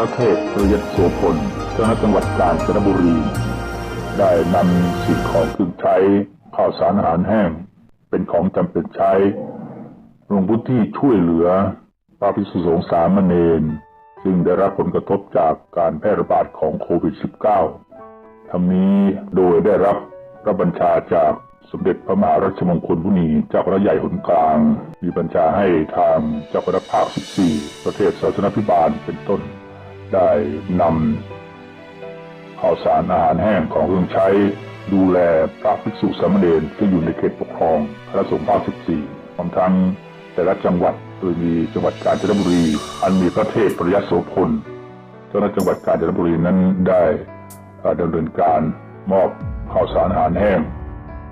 ระเทพประยัตโสพลเจ้าจังหวัดกาญจนบุรี ได้นำสิ่งของเครื่องใช้ข้าวสารอาหารแห้ง เป็นของจำเป็นใช้ลงพื้นที่ช่วยเหลือพระภิกษุสงฆ์สามเณรซึ่งได้รับผลกระทบจากการแพร่ระบาดของโควิด -19 ทั้งนี้โดยได้รับพระบัญชาจากสมเด็จพระมหาราชมงคลมุนีเจ้าพระใหญ่หนกลาง มีบัญชาให้ทางเจ้าคณะภาค 14 ประเทศศาสนพิบาลเป็นต้น ได้นำข้าวสารอาหารแห้งของเครื่องใช้ดูแลพระภิกษุสามเณรที่อยู่ในเขตปกครองคณะสงฆ์ภาค14พร้อมทั้งแต่ละจังหวัดโดยมีจังหวัดกาญจนบุรี อันมีพระเทพประยัตโสพลเจ้าหน้าจังหวัดกาญจนบุรีนั้นได้ดำเนินการมอบข้าวสารอาหารแห้ง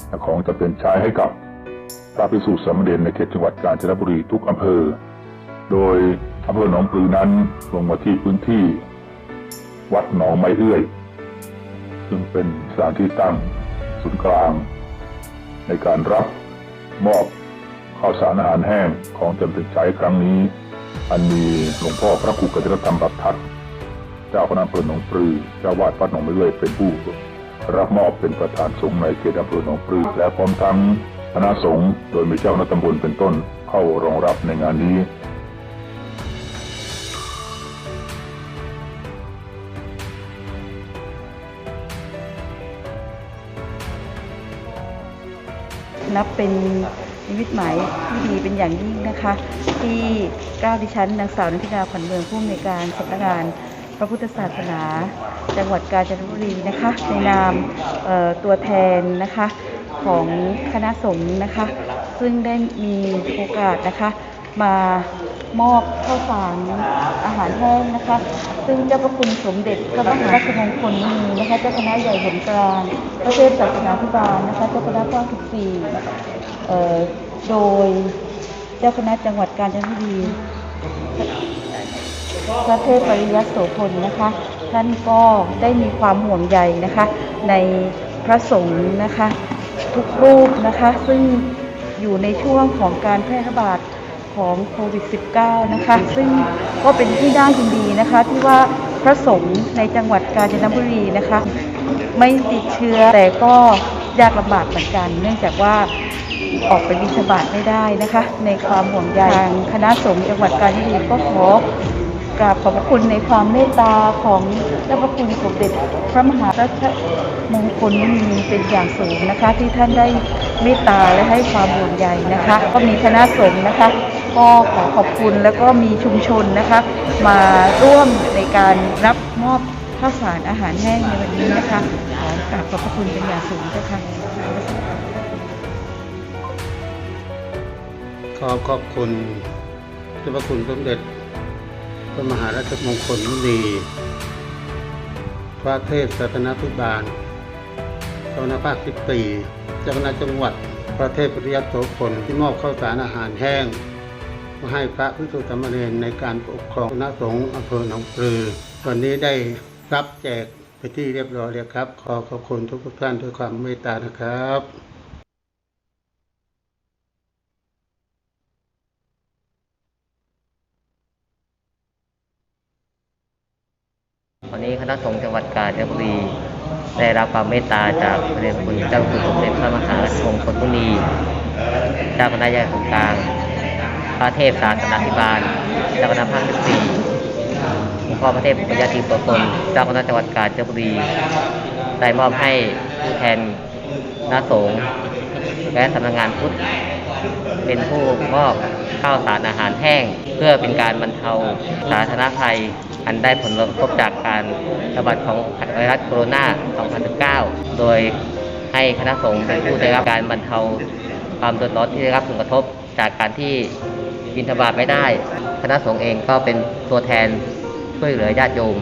และของจะเป็นใช้ให้กับพระภิกษุสามเณรในเขตจังหวัดกาญจนบุรีทุกอำเภอ โดย อำเภอหนองปลือนั้นลงมาที่พื้นที่ วัดหนองไม้เอื้อย ซึ่งเป็นสถานที่ตั้งศูนย์กลาง ในการรับมอบข้าวสารอาหารแห้งของจำเป็นใช้ครั้งนี้ อันมีหลวงพ่อพระครูกฤษธรรมบัพทัดเจ้าคณะอำเภอหนองปลือเจ้าวาดวัดหนองไม้เอื้อยเป็นผู้รับมอบเป็นประธานสงฆ์ในเขตอำเภอหนองปลือและพร้อมทั้งคณะสงฆ์โดยมีเจ้าหน้าตำบลเป็นต้นเข้ารองรับในงานนี้ นับเป็นนิมิตหมายที่ดีเป็นอย่างยิ่งนะคะ ที่ก้าวดิฉันนางสาวนิติดาขวัญเมืองผู้อำนวยการสำนักงานพระพุทธศาสนา จังหวัดกาญจนบุรีนะคะ ในนามตัวแทนนะคะของคณะสงฆ์นะคะ ซึ่งได้มีโอกาสนะคะมา มอบข้าวสารอาหารแห้งนะคะ ซึ่งเจ้าพระคุณสมเด็จพระมหาราชมงคลมุนีนะคะเจ้าคณะใหญ่หนกลางพระเทพศาสนาธิบาลนะคะเจ้าคณะภาค14เอ่โดยเจ้าคณะจังหวัดกาญจนบุรีพระเทพปริยัติโสพลนะคะ ท่านก็ได้มีความห่วงใยนะคะ ในพระสงฆ์นะคะ ทุกรูปนะคะ ซึ่งอยู่ในช่วงของการแพร่ระบาด ของโควิด -19 นะคะ ซึ่งก็เป็นที่น่ายินดีนะคะ ที่ว่าพระสงฆ์ในจังหวัดกาญจนบุรีนะคะ ไม่ติดเชื้อแต่ก็ยากลำบากเหมือนกัน เนื่องจากว่าออกไปบิณฑบาตไม่ได้นะคะ ในความห่วงใยทางคณะสงฆ์จังหวัดกาญจนบุรีก็ขอ กราบขอบพระคุณในความเมตตาของเจ้าพระคุณสมเด็จพระมหาราชมงคลมุนีเป็นอย่างสูงนะคะ ที่ท่านได้เมตตาและให้ความห่วงใยนะคะ ก็มีคณะสงฆ์นะคะ ก็ขอขอบคุณแล้วก็มีชุมชนนะคะ มาร่วมในการรับมอบข้าวสารอาหารแห้งในวันนี้นะคะขอกราบขอบพระคุณเป็นอย่างสูงเจ้าค่ะขอขอบคุณเจ้าพระคุณสมเด็จ พระมหาราชมงคลมุนีพระเทพสัตนพิบาลเจ้าคณะภาคสิบสี่เจ้าคณะจังหวัด พระเทพปริยัติโสพลที่มอบข้าวสารอาหารแห้งมาให้พระภิกษุสมเณรในการปกครองคณะสงฆ์อำเภอหนองปลือวันนี้ได้รับแจกไปที่เรียบร้อยแล้วครับ ขอขอบคุณทุกท่านด้วยความเมตตานะครับ วันนี้คณะสงฆ์จังหวัดกาญจนบุรี ได้รับความเมตตาจากพระเดชคุณเจ้าคุณสมเด็จพระมหาราชวงศ์คนมุนีเจ้าคณะใหญ่ของกลาง พระเทพศาสนาธิบาลเจ้าคณะภาค14หลวงพ่อพระเทพปัญญาธีโสพลเจ้าคณะจังหวัดกาญจนบุรี ได้มอบให้ผู้แทนคณะสงฆ์และสำนักงานพุทธเป็นผู้มอบ ข้าวสารอาหารแห้ง เพื่อเป็นการบรรเทาสาธารณภัย อันได้ผลกระทบจากการระบาดของไวรัสโคโรนา 2019 โดยให้คณะสงฆ์เป็นผู้ได้รับการบรรเทาความเดือดร้อนที่ได้รับผลกระทบจากการที่บินทบาทไม่ได้ คณะสงฆ์เองก็เป็นตัวแทนช่วยเหลือญาติโยม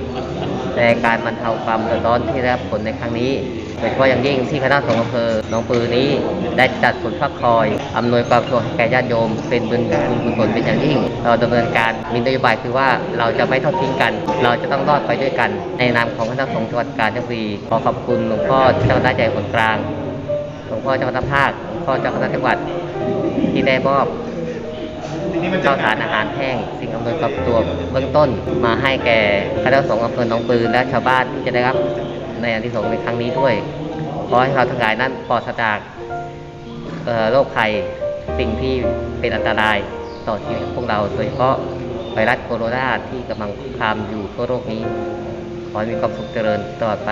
ในการบรรเทาความเดือดร้อนที่ได้รับผลในครั้งนี้โดยเฉพาะอย่างยิ่งที่คณะสงฆ์อำเภอหนองปือนี้ได้จัดศูนย์พักคอยอำนวยความสะดวกให้แก่ญาติโยม เป็นบุญคุณกุศลเป็นอย่างยิ่ง เราดำเนินการมีนโยบายคือว่าเราจะไม่ทอดทิ้งกัน เราจะต้องรอดไปด้วยกัน ในนามของคณะสงฆ์จังหวัดกาญจนบุรีขอขอบคุณหลวงพ่อเจ้าคณะใหญ่คนกลางหลวงพ่อเจ้าคณะภาคหลวงพ่อเจ้าคณะจังหวัดที่ได้มอบ ข้าวสารอาหารแห้ง สิ่งอำนวยความสะดวกเบื้องต้นมาให้แก่คณะสงฆ์อำเภอหนองปือและชาวบ้านที่จะได้รับในอันที่สงในครั้งนี้ด้วยขอให้เราทั้งหลายนั้นปลอดจากโรคภัยสิ่งที่เป็นอันตรายต่อชีวิตพวกเราโดยเฉพาะไวรัสโคโรนาที่กำลังคุกคามอยู่ทั่วโลกนี้ ขอให้มีความสุขเจริญตลอดไป